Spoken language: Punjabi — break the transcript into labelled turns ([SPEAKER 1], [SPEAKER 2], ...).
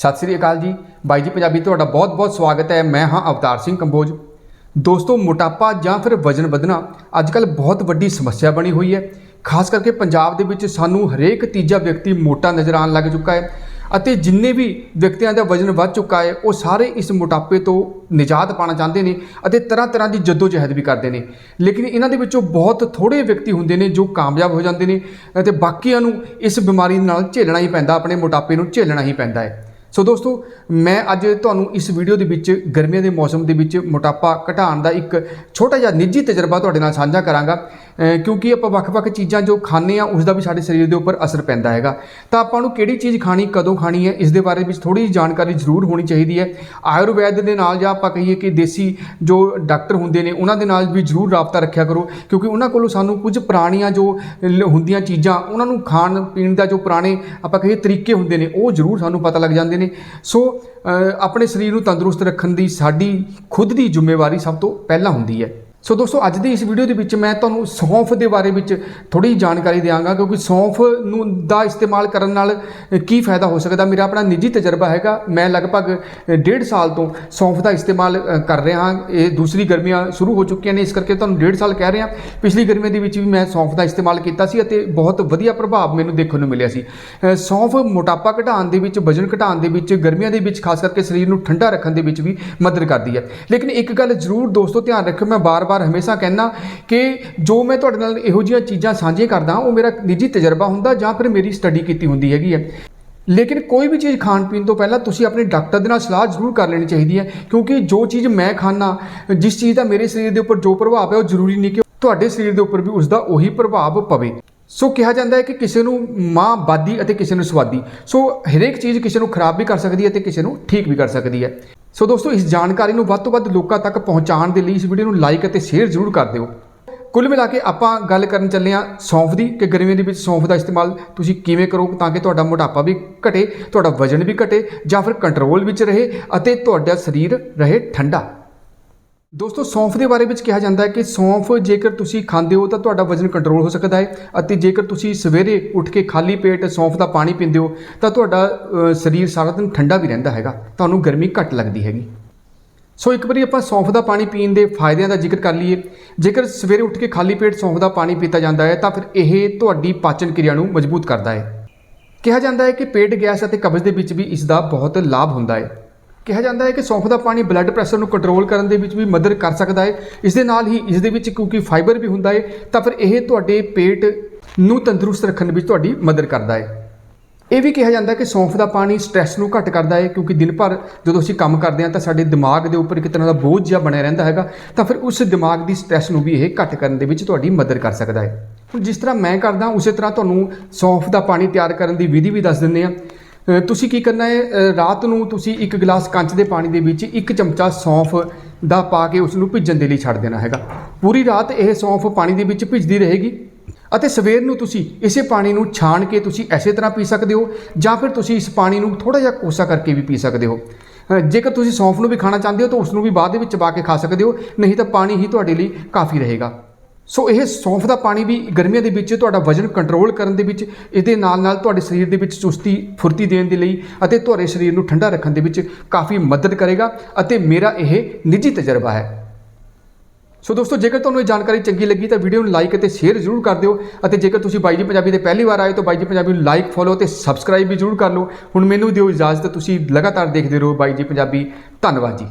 [SPEAKER 1] ਸਤਿ ਸ੍ਰੀ ਅਕਾਲ ਜੀ। ਬਾਈ ਜੀ, ਪੰਜਾਬੀ ਤੁਹਾਡਾ ਬਹੁਤ-ਬਹੁਤ ਸਵਾਗਤ ਹੈ। ਮੈਂ ਹਾਂ ਅਵਤਾਰ ਸਿੰਘ ਕੰਬੋਜ। ਦੋਸਤੋ, ਮੋਟਾਪਾ ਜਾਂ ਫਿਰ ਵਜ਼ਨ ਵਧਣਾ ਅੱਜਕੱਲ ਬਹੁਤ ਵੱਡੀ ਸਮੱਸਿਆ ਬਣੀ ਹੋਈ ਹੈ। ਖਾਸ ਕਰਕੇ ਪੰਜਾਬ ਦੇ ਵਿੱਚ ਸਾਨੂੰ ਹਰੇਕ ਤੀਜਾ ਵਿਅਕਤੀ ਮੋਟਾ ਨਜ਼ਰ ਆਉਣ ਲੱਗ ਚੁੱਕਾ ਹੈ ਅਤੇ ਜਿੰਨੇ ਵੀ ਵਿਅਕਤੀਆਂ ਦਾ ਵਜ਼ਨ ਵੱਧ ਚੁੱਕਾ ਹੈ, ਉਹ ਸਾਰੇ ਇਸ ਮੋਟਾਪੇ ਤੋਂ ਨਿਜਾਤ ਪਾਣਾ ਚਾਹੁੰਦੇ ਨੇ ਅਤੇ ਤਰ੍ਹਾਂ ਤਰ੍ਹਾਂ ਦੀ ਜਦੋਜਹਿਦ ਵੀ ਕਰਦੇ ਨੇ। ਲੇਕਿਨ ਇਹਨਾਂ ਦੇ ਵਿੱਚੋਂ ਬਹੁਤ ਥੋੜੇ ਵਿਅਕਤੀ ਹੁੰਦੇ ਨੇ ਜੋ ਕਾਮਯਾਬ ਹੋ ਜਾਂਦੇ ਨੇ ਅਤੇ ਬਾਕੀਆਂ ਨੂੰ ਇਸ ਬਿਮਾਰੀ ਨਾਲ ਝੇਲਣਾ ਹੀ ਪੈਂਦਾ, ਆਪਣੇ ਮੋਟਾਪੇ ਨੂੰ ਝੇਲਣਾ ਹੀ ਪੈਂਦਾ ਹੈ। ਸੋ ਦੋਸਤੋ, ਮੈਂ ਅੱਜ ਤੁਹਾਨੂੰ ਇਸ ਵੀਡੀਓ ਦੇ ਵਿੱਚ ਗਰਮੀਆਂ ਦੇ ਮੌਸਮ ਦੇ ਵਿੱਚ ਮੋਟਾਪਾ ਘਟਾਉਣ ਦਾ ਇੱਕ ਛੋਟਾ ਜਿਹਾ ਨਿੱਜੀ ਤਜਰਬਾ ਤੁਹਾਡੇ ਨਾਲ ਸਾਂਝਾ ਕਰਾਂਗਾ। ਕਿਉਂਕਿ ਆਪਾਂ ਵੱਖ-ਵੱਖ ਚੀਜ਼ਾਂ ਜੋ ਖਾਂਦੇ ਆ ਉਸ ਦਾ ਵੀ ਸਾਡੇ ਸਰੀਰ ਦੇ ਉੱਪਰ ਅਸਰ ਪੈਂਦਾ ਹੈਗਾ। ਤਾਂ ਆਪਾਂ ਨੂੰ ਕਿਹੜੀ ਚੀਜ਼ ਖਾਣੀ, ਕਦੋਂ ਖਾਣੀ ਹੈ, ਇਸ ਦੇ ਬਾਰੇ ਵਿੱਚ ਥੋੜੀ ਜਿਹੀ ਜਾਣਕਾਰੀ ਜ਼ਰੂਰ ਹੋਣੀ ਚਾਹੀਦੀ ਹੈ। ਆਯੁਰਵੈਦ ਦੇ ਨਾਲ ਜਾਂ ਆਪਾਂ ਕਹੀਏ ਕਿ ਦੇਸੀ ਜੋ ਡਾਕਟਰ ਹੁੰਦੇ ਨੇ, ਉਹਨਾਂ ਦੇ ਨਾਲ ਵੀ ਜ਼ਰੂਰ ਰਾਬਤਾ ਰੱਖਿਆ ਕਰੋ, ਕਿਉਂਕਿ ਉਹਨਾਂ ਕੋਲੋਂ ਸਾਨੂੰ ਕੁਝ ਪੁਰਾਣੀਆਂ ਜੋ ਲ- ਹੁੰਦੀਆਂ ਚੀਜ਼ਾਂ, ਉਹਨਾਂ ਨੂੰ ਖਾਣ ਪੀਣ ਦਾ ਜੋ ਪੁਰਾਣੇ ਆਪਾਂ ਕਹੀਏ ਤਰੀਕੇ ਹੁੰਦੇ ਨੇ, ਉਹ ਜ਼ਰੂਰ ਸਾਨੂੰ ਪਤਾ ਲੱਗ ਜਾਂਦੇ ਨੇ। ਸੋ ਆਪਣੇ ਸਰੀਰ ਨੂੰ ਤੰਦਰੁਸਤ ਰੱਖਣ ਦੀ ਸਾਡੀ ਖੁਦ ਦੀ ਜ਼ਿੰਮੇਵਾਰੀ ਸਭ ਤੋਂ ਪਹਿਲਾਂ ਹੁੰਦੀ ਹੈ। ਸੋ ਦੋਸਤੋ ਅੱਜ ਦੀ ਇਸ ਵੀਡੀਓ ਦੇ ਵਿੱਚ ਮੈਂ ਤੁਹਾਨੂੰ ਸੌਂਫ ਦੇ ਬਾਰੇ ਵਿੱਚ ਥੋੜੀ ਜਾਣਕਾਰੀ ਦਿਆਂਗਾ ਕਿਉਂਕਿ ਸੌਂਫ ਨੂੰ ਦਾ ਇਸਤੇਮਾਲ ਕਰਨ ਨਾਲ ਕੀ ਫਾਇਦਾ ਹੋ ਸਕਦਾ? ਮੇਰਾ ਆਪਣਾ ਨਿੱਜੀ ਤਜਰਬਾ ਹੈਗਾ। ਮੈਂ ਲਗਭਗ ਅ, ਡੇਢ ਸਾਲ ਤੋਂ ਸੌਂਫ ਦਾ ਇਸਤੇਮਾਲ ਕਰ ਰਿਹਾ ਹਾਂ। ਇਹ ਦੂਸਰੀ ਗਰਮੀਆਂ ਸ਼ੁਰੂ ਹੋ ਚੁੱਕੀਆਂ ਨੇ ਇਸ ਕਰਕੇ ਤੁਹਾਨੂੰ ਡੇਢ ਸਾਲ ਕਹਿ ਰਿਹਾ। ਪਿਛਲੀ ਗਰਮੀਆਂ ਦੇ ਵਿੱਚ ਵੀ ਮੈਂ ਸੌਂਫ ਦਾ ਇਸਤੇਮਾਲ ਕੀਤਾ ਸੀ ਅਤੇ ਬਹੁਤ ਵਧੀਆ ਪ੍ਰਭਾਵ ਮੈਨੂੰ ਦੇਖਣ ਨੂੰ ਮਿਲਿਆ ਸੀ। ਸੌਂਫ ਮੋਟਾਪਾ ਘਟਾਉਣ ਦੇ ਵਿੱਚ ਵਜਨ ਘਟਾਉਣ ਦੇ ਵਿੱਚ ਗਰਮੀਆਂ ਦੇ ਵਿੱਚ ਖਾਸ ਕਰਕੇ ਸਰੀਰ ਨੂੰ ਠੰਡਾ ਰੱਖਣ ਦੇ ਵਿੱਚ ਵੀ ਮਦਦ ਕਰਦੀ ਹੈ। ਲੇਕਿਨ ਇੱਕ ਗੱਲ ਜ਼ਰੂਰ ਦੋਸਤੋ ਧਿਆਨ ਰੱਖਿਓ ਮੈਂ ਬਾਰ-ਬਾਰ ਹਮੇਸ਼ਾ ਕਹਿੰਦਾ ਕਿ ਜੋ ਮੈਂ ਤੁਹਾਡੇ ਨਾਲ ਇਹੋ ਜਿਹੀਆਂ ਚੀਜ਼ਾਂ ਸਾਂਝੀਆਂ ਕਰਦਾ, ਉਹ ਮੇਰਾ ਨਿੱਜੀ ਤਜਰਬਾ ਹੁੰਦਾ ਜਾਂ ਫਿਰ ਮੇਰੀ ਸਟੱਡੀ ਕੀਤੀ ਹੁੰਦੀ ਹੈਗੀ ਹੈ। ਲੇਕਿਨ ਕੋਈ ਵੀ ਚੀਜ਼ ਖਾਣ ਪੀਣ ਤੋਂ ਪਹਿਲਾਂ ਤੁਸੀਂ ਆਪਣੇ ਡਾਕਟਰ ਦੇ ਨਾਲ ਸਲਾਹ ਜ਼ਰੂਰ ਕਰ ਲੈਣੀ ਚਾਹੀਦੀ ਹੈ, ਕਿਉਂਕਿ ਜੋ ਚੀਜ਼ ਮੈਂ ਖਾਣਾ ਜਿਸ ਚੀਜ਼ ਦਾ ਮੇਰੇ ਸਰੀਰ ਦੇ ਉੱਪਰ ਜੋ ਪ੍ਰਭਾਵ ਹੈ, ਉਹ ਜ਼ਰੂਰੀ ਨਹੀਂ ਕਿ ਤੁਹਾਡੇ ਸਰੀਰ ਦੇ ਉੱਪਰ ਵੀ ਉਸ ਦਾ ਉਹੀ ਪ੍ਰਭਾਵ ਪਵੇ। ਸੋ ਕਿਹਾ ਜਾਂਦਾ ਹੈ ਕਿ ਕਿਸੇ ਨੂੰ ਮਾਂ ਬਾਦੀ ਅਤੇ ਕਿਸੇ ਨੂੰ ਸਵਾਦੀ। ਸੋ ਹਰੇਕ ਚੀਜ਼ ਕਿਸੇ ਨੂੰ ਖਰਾਬ ਵੀ ਕਰ ਸਕਦੀ ਹੈ ਤੇ ਕਿਸੇ ਨੂੰ ਠੀਕ ਵੀ ਕਰ ਸਕਦੀ ਹੈ। ਸੋ ਦੋਸਤੋ, ਇਸ ਜਾਣਕਾਰੀ ਨੂੰ ਵੱਧ ਤੋਂ ਵੱਧ ਲੋਕਾਂ ਤੱਕ ਪਹੁੰਚਾਉਣ ਦੇ ਲਈ ਇਸ ਵੀਡੀਓ ਨੂੰ ਲਾਈਕ ਅਤੇ ਸ਼ੇਅਰ ਜ਼ਰੂਰ ਕਰ ਦਿਓ। ਕੁੱਲ ਮਿਲਾ ਕੇ ਆਪਾਂ ਗੱਲ ਕਰਨ ਚੱਲੇ ਹਾਂ ਸੌਂਫ ਦੀ ਕਿ ਗਰਮੀਆਂ ਦੇ ਵਿੱਚ ਸੌਂਫ ਦਾ ਇਸਤੇਮਾਲ ਤੁਸੀਂ ਕਿਵੇਂ ਕਰੋ ਤਾਂ ਕਿ ਤੁਹਾਡਾ ਮੋਟਾਪਾ ਵੀ ਘਟੇ, ਤੁਹਾਡਾ ਵਜ਼ਨ ਵੀ ਘਟੇ ਜਾਂ ਫਿਰ ਕੰਟਰੋਲ ਵਿੱਚ ਰਹੇ ਅਤੇ ਤੁਹਾਡਾ ਸਰੀਰ ਰਹੇ ਠੰਡਾ। ਦੋਸਤੋ, ਸੌਂਫ ਦੇ ਬਾਰੇ ਵਿੱਚ ਕਿਹਾ ਜਾਂਦਾ ਹੈ ਕਿ ਸੌਂਫ ਜੇਕਰ ਤੁਸੀਂ ਖਾਂਦੇ ਹੋ ਤਾਂ ਤੁਹਾਡਾ ਵਜ਼ਨ ਕੰਟਰੋਲ ਹੋ ਸਕਦਾ ਹੈ ਅਤੇ ਜੇਕਰ ਤੁਸੀਂ ਸਵੇਰੇ ਉੱਠ ਕੇ ਖਾਲੀ ਪੇਟ ਸੌਂਫ ਦਾ ਪਾਣੀ ਪੀਂਦੇ ਹੋ ਤਾਂ ਤੁਹਾਡਾ ਸਰੀਰ ਸਾਰਾ ਦਿਨ ਠੰਡਾ ਵੀ ਰਹਿੰਦਾ ਹੈਗਾ। ਤੁਹਾਨੂੰ ਗਰਮੀ ਘੱਟ ਲੱਗਦੀ ਹੈਗੀ। ਸੋ ਇੱਕ ਵਾਰੀ ਆਪਾਂ ਸੌਂਫ ਦਾ ਪਾਣੀ ਪੀਣ ਦੇ ਫਾਇਦਿਆਂ ਦਾ ਜ਼ਿਕਰ ਕਰ ਲਈਏ। ਜੇਕਰ ਸਵੇਰੇ ਉੱਠ ਕੇ ਖਾਲੀ ਪੇਟ ਸੌਂਫ ਦਾ ਪਾਣੀ ਪੀਤਾ ਜਾਂਦਾ ਹੈ ਤਾਂ ਫਿਰ ਇਹ ਤੁਹਾਡੀ ਪਾਚਨ ਕਿਰਿਆ ਨੂੰ ਮਜ਼ਬੂਤ ਕਰਦਾ ਹੈ। ਕਿਹਾ ਜਾਂਦਾ ਹੈ ਕਿ ਪੇਟ, ਗੈਸ ਅਤੇ ਕਬਜ਼ ਦੇ ਵਿੱਚ ਵੀ ਇਸ ਦਾ ਬਹੁਤ ਲਾਭ ਹੁੰਦਾ ਹੈ। ਕਿਹਾ ਜਾਂਦਾ ਹੈ ਕਿ ਸੌਂਫ ਦਾ ਪਾਣੀ ਬਲੱਡ ਪ੍ਰੈਸ਼ਰ ਨੂੰ ਕੰਟਰੋਲ ਕਰਨ ਦੇ ਵਿੱਚ ਵੀ ਮਦਦ ਕਰ ਸਕਦਾ ਹੈ। ਇਸ ਦੇ ਨਾਲ ਹੀ ਇਸ ਦੇ ਵਿੱਚ ਕਿਉਂਕਿ ਫਾਈਬਰ ਵੀ ਹੁੰਦਾ ਹੈ, ਤਾਂ ਫਿਰ ਇਹ ਤੁਹਾਡੇ ਪੇਟ ਨੂੰ ਤੰਦਰੁਸਤ ਰੱਖਣ ਵਿੱਚ ਤੁਹਾਡੀ ਮਦਦ ਕਰਦਾ ਹੈ। ਇਹ ਵੀ ਕਿਹਾ ਜਾਂਦਾ ਕਿ ਸੌਂਫ ਦਾ ਪਾਣੀ ਸਟ੍ਰੈਸ ਨੂੰ ਘੱਟ ਕਰਦਾ ਹੈ, ਕਿਉਂਕਿ ਦਿਨ ਭਰ ਜਦੋਂ ਅਸੀਂ ਕੰਮ ਕਰਦੇ ਹਾਂ ਤਾਂ ਸਾਡੇ ਦਿਮਾਗ ਦੇ ਉੱਪਰ ਇੱਕ ਤਰ੍ਹਾਂ ਦਾ ਬੋਝ ਜਿਹਾ ਬਣਿਆ ਰਹਿੰਦਾ ਹੈਗਾ, ਤਾਂ ਫਿਰ ਉਸ ਦਿਮਾਗ ਦੀ ਸਟ੍ਰੈਸ ਨੂੰ ਵੀ ਇਹ ਘੱਟ ਕਰਨ ਦੇ ਵਿੱਚ ਤੁਹਾਡੀ ਮਦਦ ਕਰ ਸਕਦਾ ਹੈ। ਹੁਣ ਜਿਸ ਤਰ੍ਹਾਂ ਮੈਂ ਕਰਦਾ, ਉਸੇ ਤਰ੍ਹਾਂ ਤੁਹਾਨੂੰ ਸੌਂਫ ਦਾ ਪਾਣੀ ਤਿਆਰ ਕਰਨ ਦੀ ਵਿਧੀ ਵੀ ਦੱਸ ਦਿੰਦੇ ਹਾਂ। ਤੁਸੀਂ ਕੀ ਕਰਨਾ ਹੈ? ਰਾਤ ਨੂੰ ਤੁਸੀਂ ਇੱਕ ਗਲਾਸ ਕੰਚ ਦੇ ਪਾਣੀ ਦੇ ਵਿੱਚ ਇੱਕ ਚਮਚਾ ਸੌਂਫ ਦਾ ਪਾ ਕੇ ਉਸ ਨੂੰ ਭਿੱਜਣ ਦੇ ਲਈ ਛੱਡ ਦੇਣਾ ਹੈਗਾ। ਪੂਰੀ ਰਾਤ ਇਹ ਸੌਂਫ ਪਾਣੀ ਦੇ ਵਿੱਚ ਭਿੱਜਦੀ ਰਹੇਗੀ ਅਤੇ ਸਵੇਰ ਨੂੰ ਤੁਸੀਂ ਇਸੇ ਪਾਣੀ ਨੂੰ ਛਾਣ ਕੇ ਤੁਸੀਂ ਐਸੇ ਤਰ੍ਹਾਂ ਪੀ ਸਕਦੇ ਹੋ ਜਾਂ ਫਿਰ ਤੁਸੀਂ ਇਸ ਪਾਣੀ ਨੂੰ ਥੋੜਾ ਜਿਹਾ ਕੋਸਾ ਕਰਕੇ ਵੀ ਪੀ ਸਕਦੇ ਹੋ। ਜੇਕਰ ਤੁਸੀਂ ਸੌਂਫ ਨੂੰ ਵੀ ਖਾਣਾ ਚਾਹੁੰਦੇ ਹੋ ਤਾਂ ਉਸ ਨੂੰ ਵੀ ਬਾਅਦ ਦੇ ਵਿੱਚ ਚਬਾ ਕੇ ਖਾ ਸਕਦੇ ਹੋ, ਨਹੀਂ ਤਾਂ ਪਾਣੀ ਹੀ ਤੁਹਾਡੇ ਲਈ ਕਾਫੀ ਰਹੇਗਾ। ਸੋ ਇਹ ਸੌਂਫ ਦਾ ਪਾਣੀ ਵੀ ਗਰਮੀਆਂ ਦੇ ਵਿੱਚ ਤੁਹਾਡਾ ਵਜ਼ਨ ਕੰਟਰੋਲ ਕਰਨ ਦੇ ਵਿੱਚ, ਇਹਦੇ ਨਾਲ ਨਾਲ ਤੁਹਾਡੇ ਸਰੀਰ ਦੇ ਵਿੱਚ ਚੁਸਤੀ, ਫੁਰਤੀ ਦੇਣ ਦੇ ਲਈ ਅਤੇ ਤੁਹਾਡੇ ਸਰੀਰ ਨੂੰ ਠੰਡਾ ਰੱਖਣ ਦੇ ਵਿੱਚ ਕਾਫੀ ਮਦਦ ਕਰੇਗਾ ਅਤੇ ਮੇਰਾ ਇਹ ਨਿੱਜੀ ਤਜਰਬਾ ਹੈ। ਸੋ ਦੋਸਤੋ, ਜੇਕਰ ਤੁਹਾਨੂੰ ਇਹ ਜਾਣਕਾਰੀ ਚੰਗੀ ਲੱਗੀ ਤਾਂ ਵੀਡੀਓ ਨੂੰ ਲਾਈਕ ਅਤੇ ਸ਼ੇਅਰ ਜ਼ਰੂਰ ਕਰ ਦਿਓ ਅਤੇ ਜੇਕਰ ਤੁਸੀਂ ਬਾਈ ਜੀ ਪੰਜਾਬੀ ਦੇ ਪਹਿਲੀ ਵਾਰ ਆਏ ਤਾਂ ਬਾਈ ਜੀ ਪੰਜਾਬੀ ਨੂੰ ਲਾਈਕ ਫੋਲੋ ਅਤੇ ਸਬਸਕ੍ਰਾਈਬ ਵੀ ਜ਼ਰੂਰ ਕਰ ਲਓ। ਹੁਣ ਮੈਨੂੰ ਦਿਓ ਇਜਾਜ਼ਤ, ਤੁਸੀਂ ਲਗਾਤਾਰ ਦੇਖਦੇ ਰਹੋ ਬਾਈ ਜੀ ਪੰਜਾਬੀ। ਧੰਨਵਾਦ ਜੀ।